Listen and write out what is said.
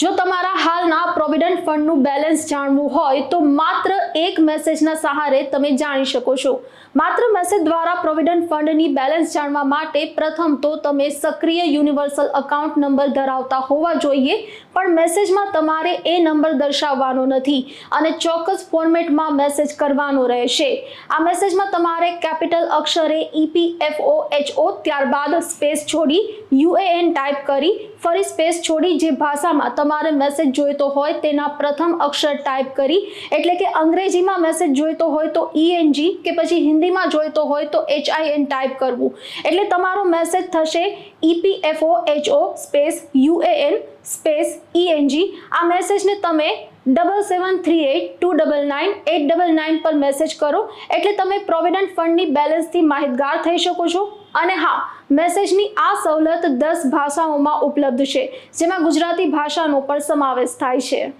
જો તમારા હાલના પ્રોવિડન્ટ ફંડનું બેલેન્સ જાણવું હોય તો માત્ર એક મેસેજના સહારે તમે જાણી શકો છો. માત્ર મેસેજ દ્વારા પ્રોવિડન્ટ ફંડની બેલેન્સ જાણવા માટે પ્રથમ તો તમે સક્રિય યુનિવર્સલ અકાઉન્ટ નંબર ધરાવતા હોવા જોઈએ, પણ મેસેજમાં તમારે એ નંબર દર્શાવવાનો નથી અને ચોક્કસ ફોર્મેટમાં મેસેજ કરવાનો રહેશે. આ મેસેજમાં તમારે કેપિટલ અક્ષરે ઈપીએફઓ એચઓ ત્યારબાદ સ્પેસ છોડી યુએએન ટાઈપ કરી, ફરી સ્પેસ છોડી જે ભાષામાં તમારે મેસેજ જોઈતો હોય તેના પ્રથમ અક્ષર ટાઈપ કરી, એટલે કે અંગ્રેજીમાં મેસેજ જોઈતો હોય તો ઈએનજી કે પછી હિન્દીમાં જોઈતો હોય તો એચઆઈએન ટાઈપ કરવું. એટલે તમારો મેસેજ થશે EPFO HO space UAN space ENG આ મેસેજને તમે double seven three eight two double nine eight double nine પર મેસેજ કરો. એટલે તમે પ્રોવિડન્ટ ફંડની બેલેન્સથી માહિતગાર થઈ શકો છો. અને હા, મેસેજની આ સવલત દસ ભાષાઓમાં ઉપલબ્ધ છે, જેમાં ગુજરાતી ભાષાનો પણ સમાવેશ થાય છે.